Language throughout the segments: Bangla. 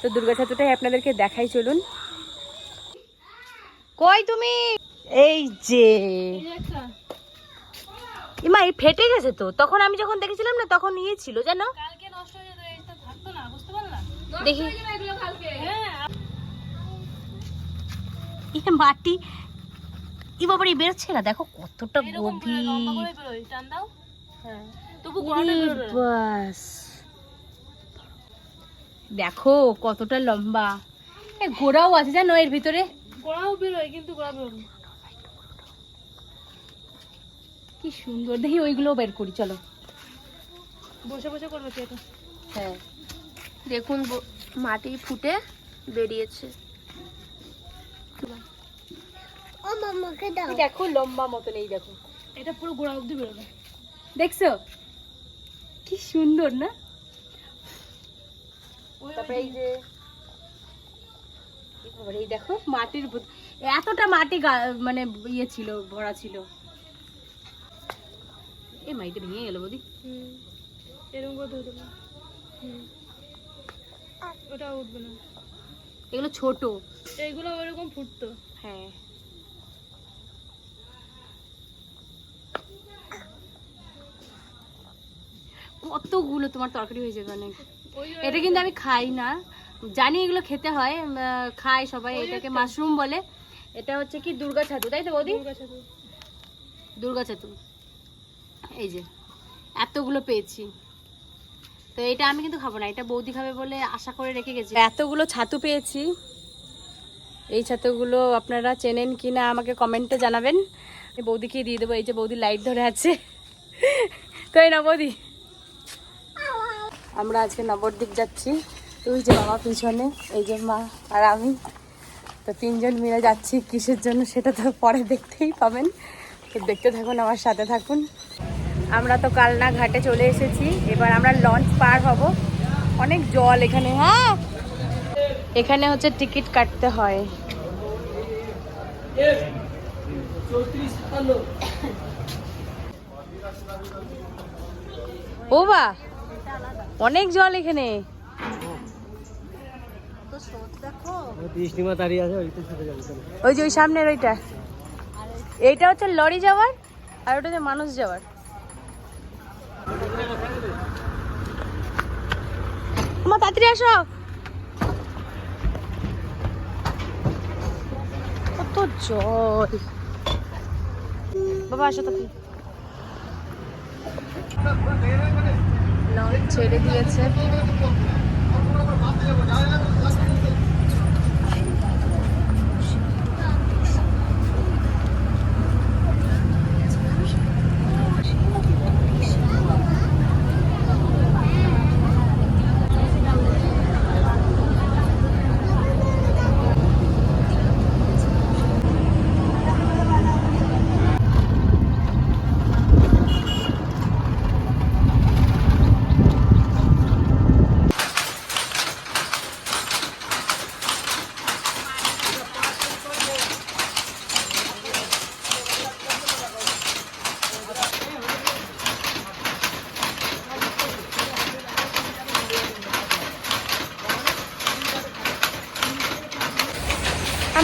তো দুর্গা ছাতুটাই আপনাদেরকে দেখাই চলুন। কই তুমি? এই যে। ইমা এই ফেটে গেছে তো। তখন আমি যখন দেখেছিলাম না তখন ইয়ে ছিল জানো? কালকে নষ্ট হয়ে যায় এটা থাকতো না বুঝতে পারলা? দেখি। হ্যাঁ মাটি ই বাবারে বেরোচ্ছে না। দেখো কতটা গভীর। হ্যাঁ। তবু বাস। দেখো কতটা লম্বা। এ গোড়াও আছে জানো এর ভিতরে? গোড়াও বেরোয় কিন্তু গোড়া বেরোয় কি সুন্দর। দেখি ওইগুলো বের করি চলো। বসে বসে করবে কি এটা হ্যাঁ। দেখুন মাটি ফুটে বেরিয়েছে। দেখো লম্বা মতন এই দেখো। এটা পুরো গোড়া অবধি বেরোবে। দেখছ? কি সুন্দর না? তারপরে এই যে এই দেখো মাটির এতটা মাটি মানে ইয়ে ছিল ভরা ছিল। এই মাইটা ভেঙে গেল বৌদি। এরকম করে ধরে ওটা উঠবে না। এগুলো ছোট। এইগুলো ওইরকম ফুটতো। হ্যাঁ। কতগুলো তোমার তরকারি হয়ে যাবে অনেক। এটা কিন্তু আমি খাই না। জানি এগুলো খেতে হয় খায় সবাই এটাকে মাশরুম বলে। এটা হচ্ছে কি দুর্গা ছাতু তাই তো বৌদি? দুর্গা ছাতু। দুর্গা ছাতু। এই যে এতগুলো পেয়েছি। তো এটা আমি কিন্তু খাব না এটা বৌদি খাবে বলে আশা করে রেখে গেছি। এতগুলো ছাতু পেয়েছি। এই ছাতুগুলো আপনারা চেনেন কি না আমাকে কমেন্টে জানাবেন। বৌদিকে দিয়ে দেবো এই যে বৌদি লাইট ধরে আছে। তাই না বৌদি। আমরা আজকে নবদ্বীপ যাচ্ছি। তুই যে বাবা পিছনে, এই যে মা আর আমি। তো তিনজন মিলে যাচ্ছি কিসের জন্য সেটা তো পরে দেখতেই পাবেন। তো দেখতে থাকুন, আমার সাথে থাকুন। আমরা তো কালনা ঘাটে চলে এসেছি। এবার আমরা লঞ্চ পার হব। অনেক জল এখানে। হ্যাঁ! এখানে হচ্ছে টিকিট কাটতে হয়। ও বা! অনেক জল এখানে। ওই যে ওই সামনের ওইটা। এইটা হচ্ছে লরি যাওয়ার আর ওটা হচ্ছে মানুষ যাওয়ার। মা তাড়াতাড়ি আসো। কত জল। বাবা আসো তাড়াতাড়ি। লঞ্চ ছেড়ে দিয়েছে।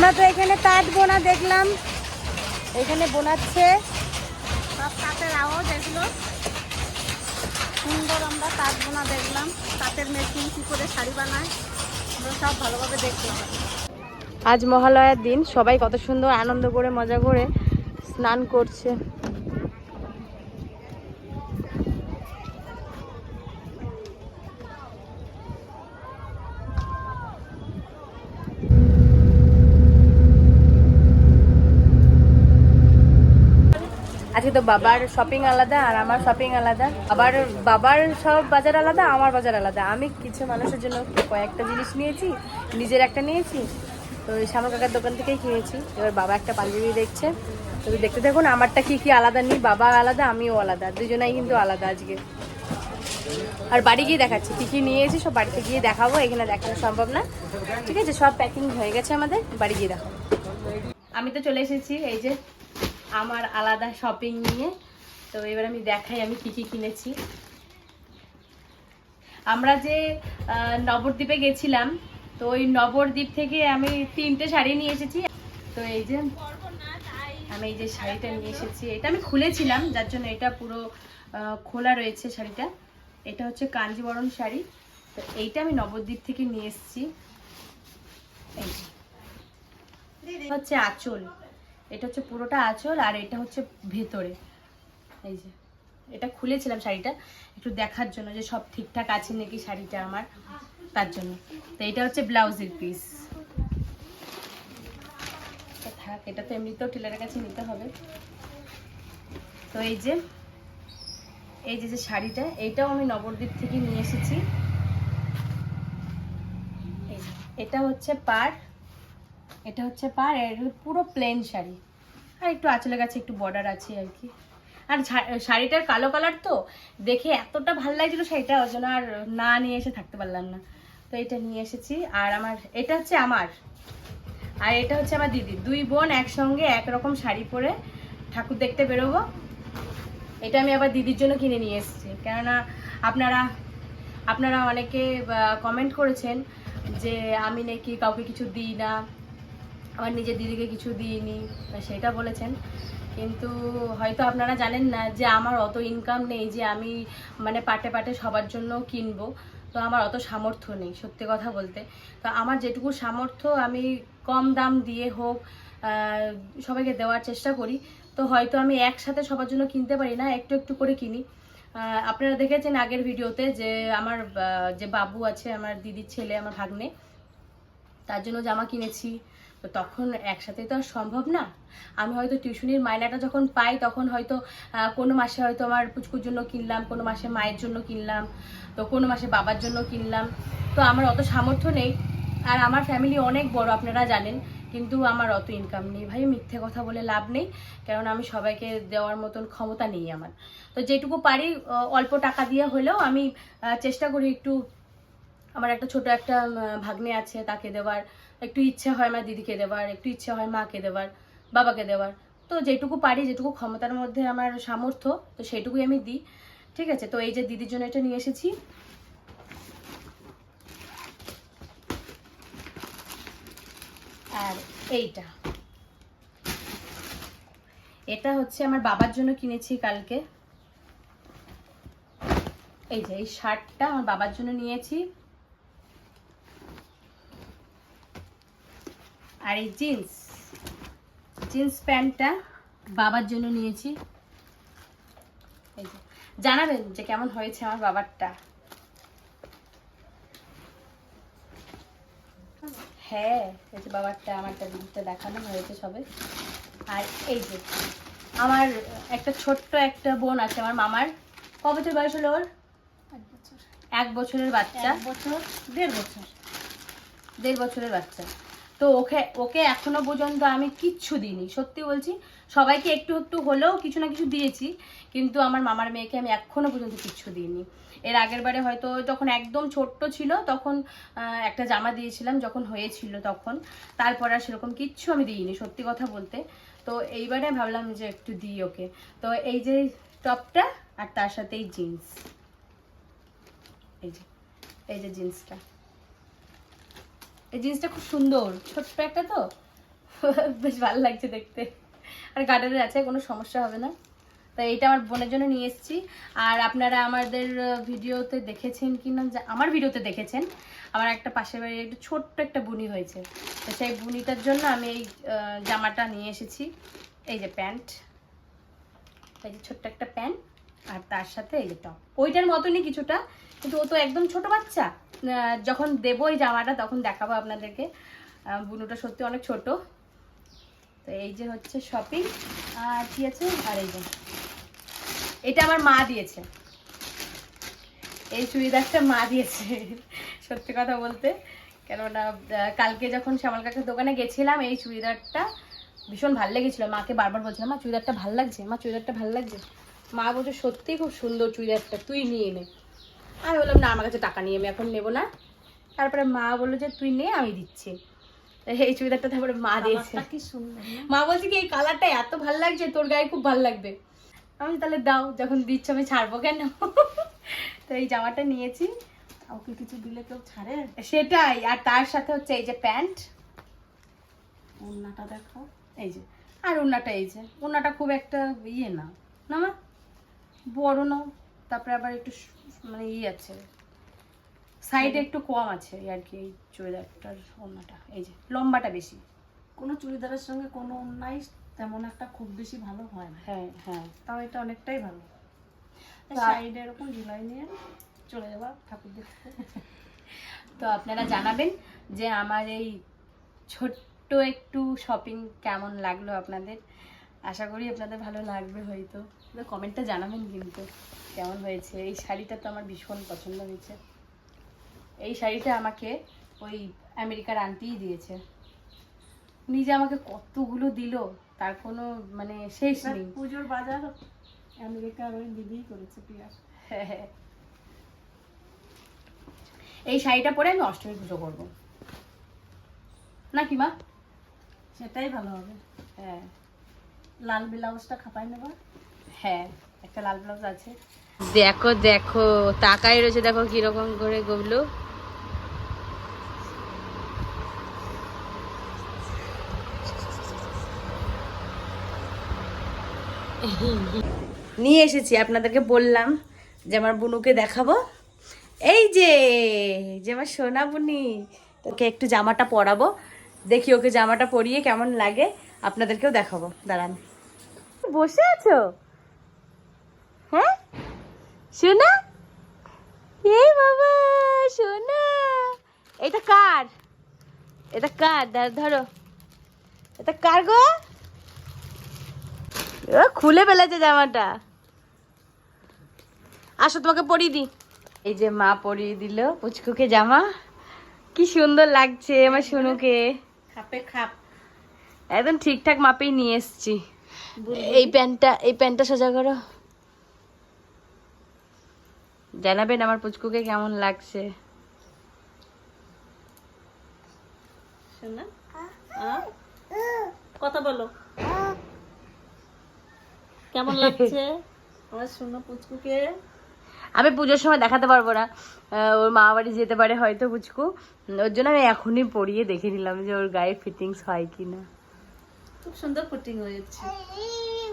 আমরা তো এখানে তাঁত বোনা দেখলাম। এখানে বোনাচ্ছে। সব তাঁতের আওয়াজ এগুলো। সুন্দর আমরা তাঁত বোনা দেখলাম। তাঁতের মেশিন কী করে শাড়ি বানায় সব ভালোভাবে দেখলাম। আজ মহালয়ার দিন, সবাই কত সুন্দর আনন্দ করে, মজা করে স্নান করছে। আজকে তো বাবার শপিং আলাদা আর আমার শপিং আলাদা। আবার বাবার সব বাজার আলাদা, আমার বাজার আলাদা। আমি কিছু মানুষের জন্য কয়েকটা জিনিস নিয়েছি, নিজের একটা নিয়েছি। তো ওই শ্যামল কাকার দোকান থেকেই কিনেছি। এবার বাবা একটা পাঞ্জাবি দেখছে। তো দেখতে দেখুন আমারটা কি কি আলাদা নেই, বাবা আলাদা, আমিও আলাদা। দুজনাই কিন্তু আলাদা আজকে। আর বাড়ি গিয়ে দেখাচ্ছি, কি কি নিয়েছি সব বাড়িতে গিয়ে দেখাবো, এখানে দেখানো সম্ভব না। ঠিক আছে, সব প্যাকিং হয়ে গেছে আমাদের, বাড়ি গিয়ে দেখাবো। আমি তো চলে এসেছি, এই যে আমার আলাদা শপিং নিয়ে। তো এবার আমি দেখাই আমি কি কি কিনেছি। আমরা যে নবদ্বীপে গেছিলাম, তো ওই নবদ্বীপ থেকে আমি তিনটে শাড়ি নিয়ে এসেছি। তো এই যে, আমি এই যে শাড়িটা নিয়ে এসেছি। এটা আমি খুলেছিলাম, যার জন্য এটা পুরো খোলা রয়েছে শাড়িটা। এটা হচ্ছে কাঞ্জিবরণ শাড়ি। তো এইটা আমি নবদ্বীপ থেকে নিয়ে এসেছি। হচ্ছে আঁচল। এটা হচ্ছে পুরোটা আঁচল আর এটা হচ্ছে ভেতরে। এই যে, এটা খুলেছিলাম শাড়িটা, একটু দেখার জন্য যে সব ঠিকঠাক আছে নাকি শাড়িটা আমার, তার জন্য। তো এটা হচ্ছে ব্লাউজের পিস থাক, এটা তো এমনিতেও টেলারের কাছে নিতে হবে। তো এই যে এই যে যে শাড়িটা এইটাও আমি নবদ্বীপ থেকে নিয়ে এসেছি। এটা হচ্ছে পাড় এটা হচ্ছে পাড় এর পুরো প্লেন শাড়ি। আর একটু আঁচলের কাছে একটু বর্ডার আছে আর কি। আর শাড়িটার কালো কালার তো দেখে এতটা ভালো লাগছিল শাড়িটা ওই জন্য আর না নিয়ে এসে থাকতে পারলাম না। তো এটা নিয়ে এসেছি। আর আমার, এটা হচ্ছে আমার। আর এটা হচ্ছে আমার দিদি দুই বোন একসঙ্গে একরকম শাড়ি পরে ঠাকুর দেখতে বেরোবো। এটা আমি আবার দিদির জন্য কিনে নিয়ে এসেছি। কেননা আপনারা আপনারা অনেকে কমেন্ট করেছেন যে আমি নাকি কাউকে কিছু দিই না। আমার নিজের দিদিকে কিছু দিইনি সেটা বলেছেন। কিন্তু হয়তো আপনারা জানেন না যে আমার অত ইনকাম নেই যে আমি মানে পাটে পাটে সবার জন্য কিনবো। তো আমার অত সামর্থ্য নেই, সত্যি কথা বলতে। তো আমার যেটুকু সামর্থ্য, আমি কম দাম দিয়ে হোক সবাইকে দেওয়ার চেষ্টা করি। তো হয়তো আমি একসাথে সবার জন্য কিনতে পারি না, একটু একটু করে কিনি। আপনারা দেখেছেন আগের ভিডিওতে যে আমার যে বাবু আছে, আমার দিদির ছেলে, আমার ভাগ্নে, তার জন্য জামা কিনেছি। তো তখন একসাথে তো আর সম্ভব না। আমি হয়তো টিউশনির মায়নাটা যখন পাই, তখন হয়তো কোনো মাসে হয়তো আমার পুচকুর জন্য কিনলাম, কোনো মাসে মায়ের জন্য কিনলাম, তো কোনো মাসে বাবার জন্য কিনলাম। তো আমার অত সামর্থ্য নেই। আর আমার ফ্যামিলি অনেক বড়, আপনারা জানেন। কিন্তু আমার অত ইনকাম নেই। ভাই, মিথ্যে কথা বলে লাভ নেই। কারণ আমি সবাইকে দেওয়ার মতন ক্ষমতা নেই আমার। তো যেটুকু পারি অল্প টাকা দিয়ে হলেও আমি চেষ্টা করি একটু আমার একটা ছোট একটা ভাগ্নে আছে, তাকে দেওয়ার। একটু ইচ্ছে হয় আমার দিদিকে দেওয়ার, একটু ইচ্ছে হয় মাকে দেওয়ার, বাবাকে দেওয়ার। তো যেটুকু পারি, যেটুকু ক্ষমতার মধ্যে আমার সামর্থ্য, তো সেটুকুই আমি দিই। ঠিক আছে? তো এই যে দিদির জন্য এটা নিয়ে এসেছি। আর এইটা। এটা হচ্ছে আমার বাবার জন্য কিনেছি কালকে। এই যে, এই শার্টটা আমার বাবার জন্য নিয়েছি। আর এই জিন্স জিন্স প্যান্টটা বাবার জন্য নিয়েছি। এই যে জানাবেন যে কেমন হয়েছে আমার বাবারটা। হ্যাঁ এই যে বাবারটা আমারটা দিদিটা দেখানো হয়েছে সবে। আর এই যে আমার একটা ছোট্ট একটা বোন আছে আমার মামার। ক বছর বয়স হলো ওর? এক বছরের বাচ্চা। বছর দেড় বছর। দেড় বছরের বাচ্চা। তো ওকে ওকে এখনও পর্যন্ত আমি কিচ্ছু দিইনি, সত্যি বলছি। সবাইকে একটু একটু হলেও কিছু না কিছু দিয়েছি, কিন্তু আমার মামার মেয়েকে আমি এখনও পর্যন্ত কিচ্ছু দিইনি। এর আগের বারে হয়তো যখন একদম ছোট্ট ছিল, তখন একটা জামা দিয়েছিলাম যখন হয়েছিল তখন। তারপর আর সেরকম কিচ্ছু আমি দিইনি, সত্যি কথা বলতে। তো এইবারে ভাবলাম যে একটু দিই ওকে। তো এই যে টপটা আর তার সাথে এই জিন্স। এই যে এই যে জিন্সটা। এই জিন্সটা খুব সুন্দর। ছোট্ট একটা তো? বেশ ভালো লাগছে দেখতে। আর গার্ডারের আছে, কোনো সমস্যা হবে না। তো এইটা আমার বোনের জন্য নিয়ে এসেছি। আর আপনারা আমাদের ভিডিওতে দেখেছেন কি না আমার ভিডিওতে দেখেছেন, আমার একটা পাশের বাড়ির একটু ছোট্ট একটা বুনি হয়েছে। তো সেই বুনিটার জন্য আমি এই জামাটা নিয়ে এসেছি। এই যে প্যান্ট। এই যে ছোট্ট একটা প্যান্ট। আর তার সাথে এই টপ। ওইটার মতনই কিছুটা, কিন্তু ও তো একদম ছোট বাচ্চা। যখন দেবো এই জামাটা, তখন দেখাবো আপনাদেরকে। বুনুটা সত্যি অনেক ছোট। তো এই যে হচ্ছে শপিং আর কি আছে? আর এই যে। এটা আমার মা দিয়েছে। এই চুড়িদারটা মা দিয়েছে, সত্যি কথা বলতে। কেননা কালকে যখন শ্যামল কাকার দোকানে গেছিলাম, এই চুড়িদারটা ভীষণ ভালো লেগেছিল। মাকে বারবার বলছিলাম, মা, চুড়িদারটা ভালো লাগছে? মা, চুড়িদারটা ভালো লাগছে? মা বলছে সত্যিই খুব সুন্দর চুড়িদারটা তুই নিয়ে নে। আমি বললাম না আমার কাছে টাকা নিয়ে আমি এখন নেব না। তারপরে মা বলল যে তুই নে আমি দিচ্ছি। এই চুড়িদারটা তারপরে মা দিয়েছে। কি সুন্দর মা বলছে কি এই কালারটা এত ভালো লাগছে তোর গায়ে খুব ভালো লাগবে। আমি তাহলে দাও যখন দিচ্ছ আমি ছাড়বো কেন? তো এই জামাটা নিয়েছি। ওকে কিছু দিলে কেউ ছাড়ে? সেটাই আর তার সাথে হচ্ছে এই যে প্যান্ট। ওড়নাটা দেখো। এই যে আর ওনাটা এই যে ওনাটা খুব একটা ইয়ে না না মা? বড় না তারপরে আবার একটু মানে ই আছে। সাইডে একটু কম আছে আর কি এই চুড়িদারটার ওনাটা এই যে লম্বাটা বেশি। কোনো চুড়িদারের সঙ্গে কোনো ওড়নাই তেমন একটা খুব বেশি ভালো হয় না। হ্যাঁ হ্যাঁ। তাও এটা অনেকটাই ভালো। সাইডে এরকম ঝুলাই নিয়ে চলে যাবা ঠাকুর দেখতে তো আপনারা জানাবেন যে আমার এই ছোট্ট একটু শপিং কেমন লাগল আপনাদের। আশা করি আপনাদের ভালো লাগবে হয়তো। কমেন্টটা জানাবেন কিন্তু কেমন হয়েছে। এই শাড়িটা তো আমার ভীষণ পছন্দ হয়েছে। এই শাড়িটা আমাকে ওই আমেরিকার আন্টিই দিয়েছে। নিজে আমাকে কতগুলো দিল তার কোনো মানে শেষ নেই। পুজোর বাজার আমেরিকার ওই দিদিই করেছে পিয়ার। হ্যাঁ। এই শাড়িটা পরে আমি অষ্টমী পুজো করব। নাকি মা? সেটাই ভালো হবে। হ্যাঁ। লাল ব্লাউজটা খাপাই নেবা। হ্যাঁ একটা লাল ব্লাউজ আছে। দেখো দেখো তাকাই রয়েছে দেখো কীরকম করে গবলু নিয়ে এসেছি আপনাদেরকে বললাম যে আমার বুনুকে দেখাবো। এই যে যে আমার সোনা বুনি ওকে একটু জামাটা পরাবো। দেখি ওকে জামাটা পরিয়ে কেমন লাগে আপনাদেরকেও দেখাবো। দাঁড়ান। বসে আছো? হ্যাঁ? সোনা? এই বাবা সোনা। এটা কার? এটা কার? ধর- এটা কার গো? খুলে ফেলেছে জামাটা। আসো তোমাকে পরিয়ে দিই। এই যে মা পরিয়ে দিল পুচকুকে জামা। কি সুন্দর লাগছে আমার সোনুকে। খাপে খাপ। একদম ঠিকঠাক মাপেই নিয়ে এসছি। এই প্যান্টটা এই প্যান্টটা সোজা করো। জানাবেন আমার পুচকুকে কেমন লাগছে। কথা বলো। কেমন লাগছে? আমার শোনো পুচকুকে। আমি পুজোর সময় দেখাতে পারব না। ওর মা বাড়ি যেতে পারে হয়তো পুচকু। ওর জন্য আমি এখনই পরিয়ে দেখে নিলাম যে ওর গায়ে ফিটিংস হয় কি না খুব সুন্দর ফিটিং হয়েছে।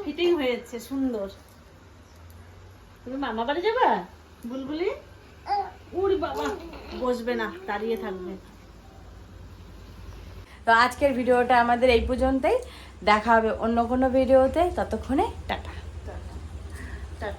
ফিটিং হয়েছে সুন্দর। তুমি মামা বাড়ি যাবা? বুলবুলি? উড়ি বাবা বসবে না দাঁড়িয়ে থাকবে। তো আজকের ভিডিওটা আমাদের এই পর্যন্তই। দেখা হবে অন্য কোনো ভিডিওতে ততক্ষণে টাটা। টাটা।